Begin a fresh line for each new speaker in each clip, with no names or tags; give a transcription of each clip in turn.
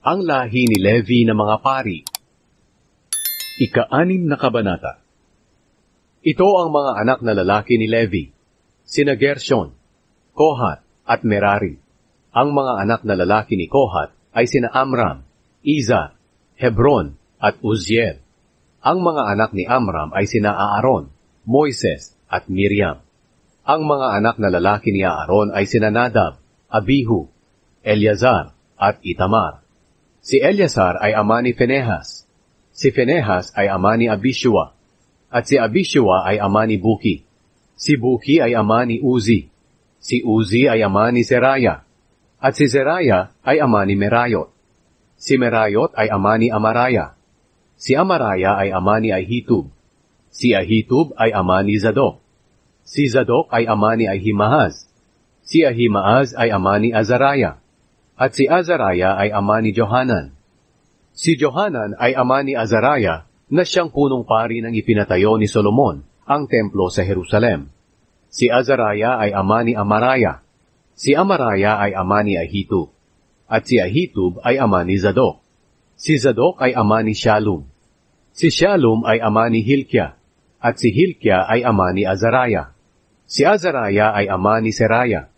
Ang lahi ni Levi na mga pari. Ika-anim na kabanata. Ito ang mga anak na lalaki ni Levi, sina Gershon, Kohat, at Merari. Ang mga anak na lalaki ni Kohat ay sina Amram, Iza, Hebron, at Uziel. Ang mga anak ni Amram ay sina Aaron, Moises, at Miriam. Ang mga anak na lalaki ni Aaron ay sina Nadab, Abihu, Eleazar, at Itamar. Si Eleazar ay ama ni Phinehas. Si Phinehas ay ama ni Abishua. At si Abishua ay ama ni Buki. Si Buki ay ama ni Uzi. Si Uzi ay ama ni Seraya. At si Seraya ay ama ni Merayot. Si Merayot ay ama ni Amaraya. Si Amaraya ay ama ni Ahitub. Si Ahitub ay ama ni Zadok. Si Zadok ay ama ni Ahimaaz. Si Ahimaaz ay ama ni Azaraya. At si Azaraya ay ama ni Johanan. Si Johanan ay ama ni Azaraya na siyang punong pari ng ipinatayo ni Solomon, ang templo sa Jerusalem. Si Azaraya ay ama ni Amaraya. Si Amaraya ay ama ni Ahitub. At si Ahitub ay ama ni Zadok. Si Zadok ay ama ni Shalom. Si Shalom ay ama ni Hilkia. At si Hilkia ay ama ni Azaraya. Si Azaraya ay ama ni Seraya.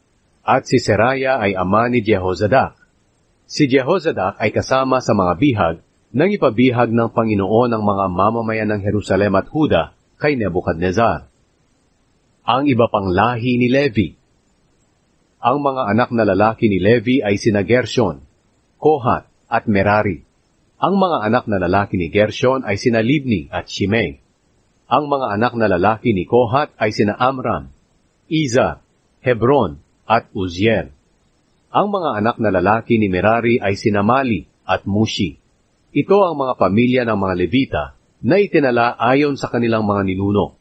At si Seraya ay ama ni Jehozadak. Si Jehozadak ay kasama sa mga bihag nang ipabihag ng Panginoon ang mga mamamayan ng Jerusalem at Huda kay Nebuchadnezzar. Ang iba pang lahi ni Levi Ang mga anak na lalaki ni Levi ay sina Gershon, Kohat, at Merari. Ang mga anak na lalaki ni Gershon ay sina Libni at Shimei. Ang mga anak na lalaki ni Kohat ay sina Amram, Iza, Hebron, at Uziel. Ang mga anak na lalaki ni Merari ay sina Mali at Mushi. Ito ang mga pamilya ng mga Levita na itinala ayon sa kanilang mga ninuno.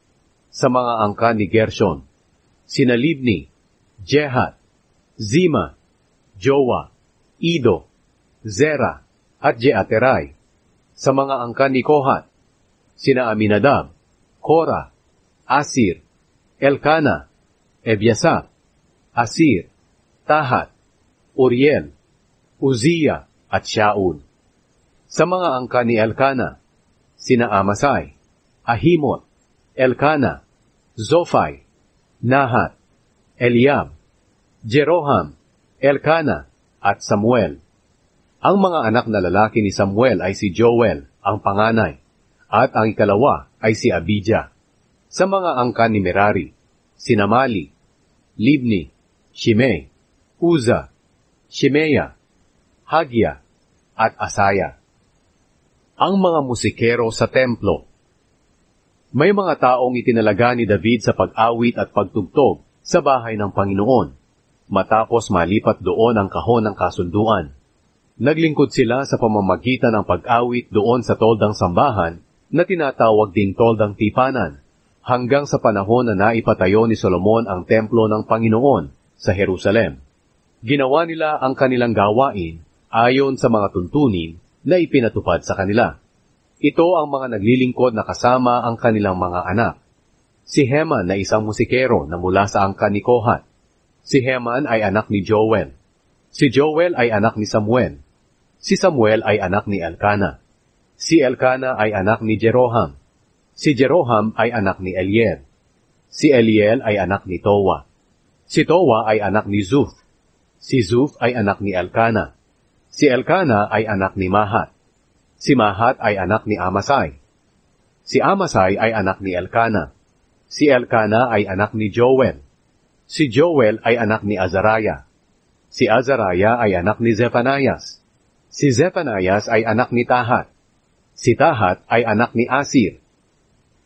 Sa mga angka ni Gershon, sina Libni, Jehat, Zima, Jowa, Ido, Zera, at Jeaterai. Sa mga angka ni Kohat, sina Aminadab, Kora, Asir, Elkana, Ebyasap, Asir, Tahat, Uriel, Uzziah, at Shaul. Sa mga angka ni Elkana, sina Amasai, Ahimot, Elkana, Zophai, Nahat, Eliab, Jeroham, Elkana, at Samuel. Ang mga anak na lalaki ni Samuel ay si Joel, ang panganay, at ang ikalawa ay si Abijah. Sa mga angka ni Merari, sina Mali, Libni, Shimei, Uza, Shimeya, Hagia, at Asaya. Ang mga musikero sa templo May mga taong itinalaga ni David sa pag-awit at pagtugtog sa bahay ng Panginoon, matapos malipat doon ang kahon ng kasunduan. Naglingkod sila sa pamamagitan ng pag-awit doon sa toldang sambahan na tinatawag ding toldang tipanan, hanggang sa panahon na naipatayo ni Solomon ang templo ng Panginoon sa Jerusalem. Ginawa nila ang kanilang gawain ayon sa mga tuntunin na ipinatupad sa kanila. Ito ang mga naglilingkod na kasama ang kanilang mga anak. Si Heman na isang musikero na mula sa angka ni Kohat. Si Heman ay anak ni Joel. Si Joel ay anak ni Samuel. Si Samuel ay anak ni Elkana. Si Elkana ay anak ni Jeroham. Si Jeroham ay anak ni Eliel. Si Eliel ay anak ni Towa. Si Towa ay anak ni Zuf. Si Zuf ay anak ni Elkana. Si Elkana ay anak ni Mahat. Si Mahat ay anak ni Amasai. Si Amasai ay anak ni Elkana. Si Elkana ay anak ni Joel. Si Joel ay anak ni Azaraya. Si Azaraya ay anak ni Zephanias. Si Zephanias ay anak ni Tahat. Si Tahat ay anak ni Asir.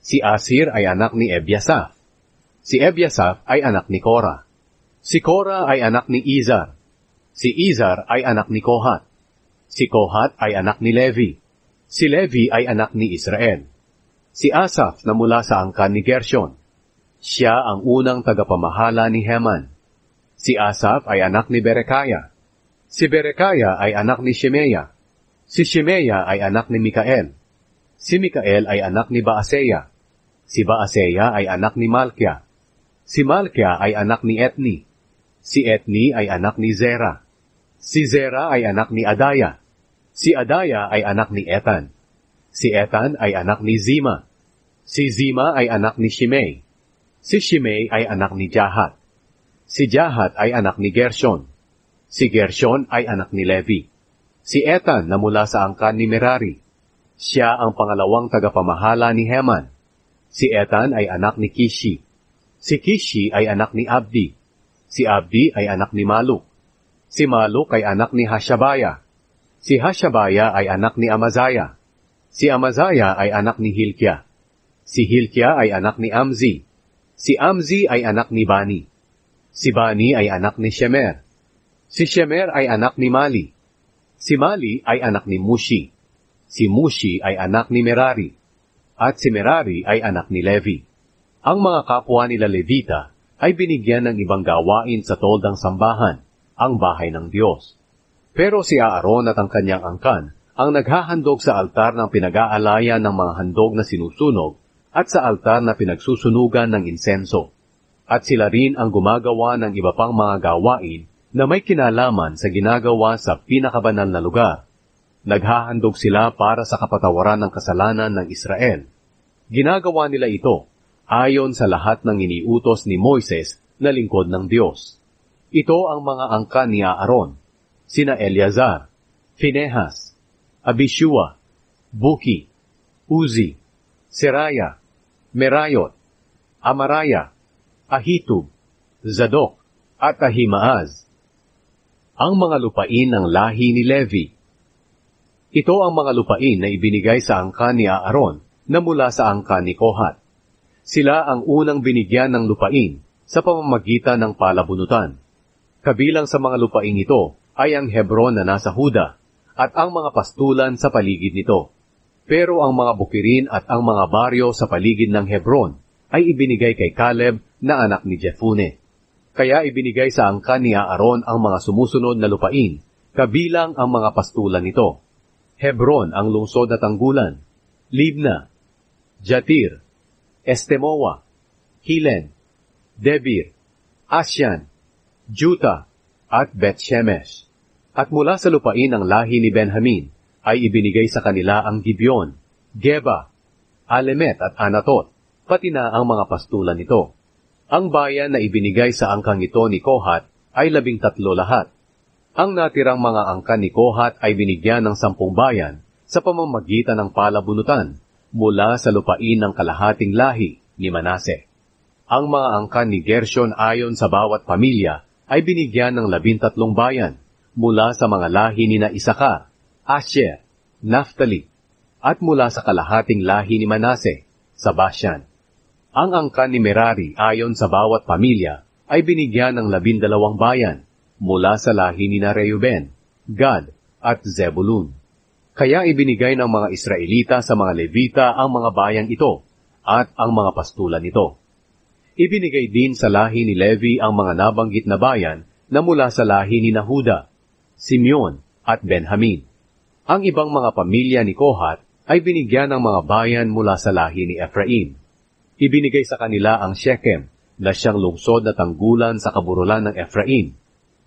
Si Asir ay anak ni Ebyasaf. Si Ebyasaf ay anak ni Kora. Si Kora ay anak ni Izar. Si Izar ay anak ni Kohat. Si Kohat ay anak ni Levi. Si Levi ay anak ni Israel. Si Asaf na mula sa angkan ni Gershon. Siya ang unang tagapamahala ni Heman. Si Asaf ay anak ni Berekaya. Si Berekaya ay anak ni Shimeya. Si Shimeya ay anak ni Mikael. Si Mikael ay anak ni Baaseya. Si Baaseya ay anak ni Malkia. Si Malkia ay anak ni Etni. Si Etni ay anak ni Zera. Si Zera ay anak ni Adaya. Si Adaya ay anak ni Etan. Si Etan ay anak ni Zima. Si Zima ay anak ni Shimei. Si Shimei ay anak ni Jahat. Si Jahat ay anak ni Gershon. Si Gershon ay anak ni Levi. Si Etan na mula sa angkan ni Merari. Siya ang pangalawang tagapamahala ni Heman. Si Etan ay anak ni Kishi. Si Kishi ay anak ni Abdi. Si Abdi ay anak ni Maluk. Si Maluk ay anak ni Hashabaya. Si Hashabaya ay anak ni Amazaya. Si Amazaya ay anak ni Hilkia. Si Hilkia ay anak ni Amzi. Si Amzi ay anak ni Bani. Si Bani ay anak ni Shemer. Si Shemer ay anak ni Mali. Si Mali ay anak ni Mushi. Si Mushi ay anak ni Merari. At si Merari ay anak ni Levi. Ang mga kapwa nila Levita ay binigyan ng ibang gawain sa toldang sambahan, ang bahay ng Diyos. Pero si Aaron at ang kanyang angkan ang naghahandog sa altar ng pinag-aalayan ng mga handog na sinusunog at sa altar na pinagsusunugan ng insenso. At sila rin ang gumagawa ng iba pang mga gawain na may kinalaman sa ginagawa sa pinakabanal na lugar. Naghahandog sila para sa kapatawaran ng kasalanan ng Israel. Ginagawa nila ito ayon sa lahat ng iniutos ni Moises na lingkod ng Diyos. Ito ang mga angkan ni Aaron sina Eleazar, Phinehas, Abishua, Buki, Uzi, Seraya, Merayot, Amaraya, Ahitub, Zadok, at Ahimaaz. Ang mga lupain ng lahi ni Levi. Ito ang mga lupain na ibinigay sa angkan ni Aaron na mula sa angkan ni Kohat. Sila ang unang binigyan ng lupain sa pamamagitan ng palabunutan. Kabilang sa mga lupain ito ay ang Hebron na nasa Huda at ang mga pastulan sa paligid nito. Pero ang mga bukirin at ang mga baryo sa paligid ng Hebron ay ibinigay kay Caleb na anak ni Jepune. Kaya ibinigay sa angkan ni Aaron ang mga sumusunod na lupain, kabilang ang mga pastulan nito. Hebron ang lungsod na tanggulan, Libna, Jatir, Estemoa, Hilen, Debir, Asyan, Juta, at Beth-Shemesh. At mula sa lupain ng lahi ni Benjamin, ay ibinigay sa kanila ang Gibeon, Geba, Alemet at Anatot, pati na ang mga pastulan nito. Ang bayan na ibinigay sa angkang ito ni Kohat ay labing tatlo lahat. Ang natirang mga angkan ni Kohat ay binigyan ng sampung bayan sa pamamagitan ng palabunutan mula sa lupain ng kalahating lahi ni Manase. Ang mga angkan ni Gershon ayon sa bawat pamilya ay binigyan ng labintatlong bayan mula sa mga lahi ni na Asher, Naphtali, at mula sa kalahating lahi ni Manase, sa. Ang angkan ni Merari ayon sa bawat pamilya ay binigyan ng labindalawang bayan mula sa lahi ni na Reuben, Gad, at Zebulun. Kaya ibinigay ng mga Israelita sa mga Levita ang mga bayang ito at ang mga pastulan nito. Ibinigay din sa lahi ni Levi ang mga nabanggit na bayan na mula sa lahi ni Nahuda, Simeon at Benjamin. Ang ibang mga pamilya ni Kohat ay binigyan ng mga bayan mula sa lahi ni Ephraim. Ibinigay sa kanila ang Shechem na siyang lungsod na tanggulan sa kaburulan ng Ephraim,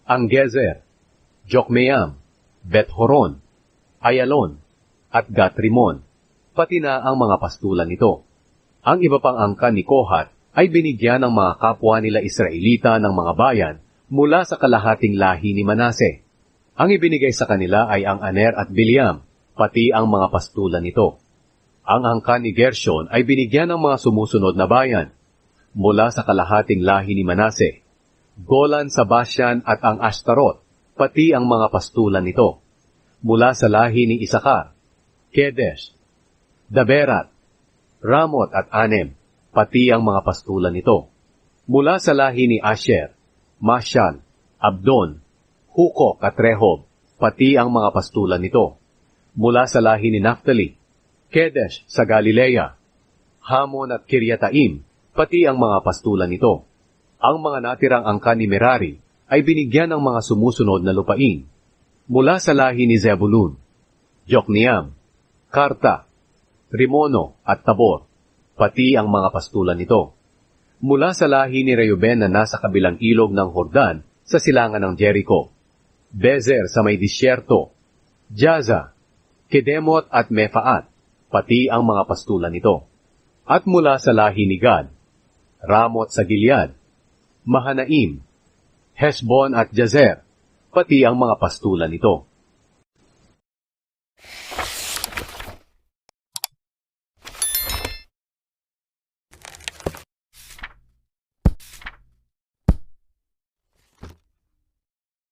ang Gezer, Jokmeam, Beth-Horon, Ayalon, at Gatrimon, pati na ang mga pastulan nito. Ang iba pang angkan ni Kohat ay binigyan ng mga kapwa nila Israelita ng mga bayan mula sa kalahating lahi ni Manase. Ang ibinigay sa kanila ay ang Aner at Biliam, pati ang mga pastulan nito. Ang angkan ni Gershon ay binigyan ng mga sumusunod na bayan, mula sa kalahating lahi ni Manase, Golan sa Bashan at ang Ashtarot, pati ang mga pastulan nito. Mula sa lahi ni Isakar, Kedesh, Daberat, Ramot at Anem, pati ang mga pastulan nito. Mula sa lahi ni Asher, Mashal, Abdon, Hukok at Rehob, pati ang mga pastulan nito. Mula sa lahi ni Naphtali, Kedesh sa Galilea, Hamon at Kiryataim, pati ang mga pastulan nito. Ang mga natirang angkan ni Merari ay binigyan ng mga sumusunod na lupain. Mula sa lahi ni Zebulun, Jokniam, Karta, Rimono at Tabor, pati ang mga pastulan nito. Mula sa lahi ni Reuben na nasa kabilang ilog ng Hordan sa silangan ng Jericho, Bezer sa may disyerto, Jaza, Kedemot at Mefaat, pati ang mga pastulan nito. At mula sa lahi ni Gad, Ramot sa Gilead, Mahanaim, Hesbon at Jazer, pati ang mga pastulan nito.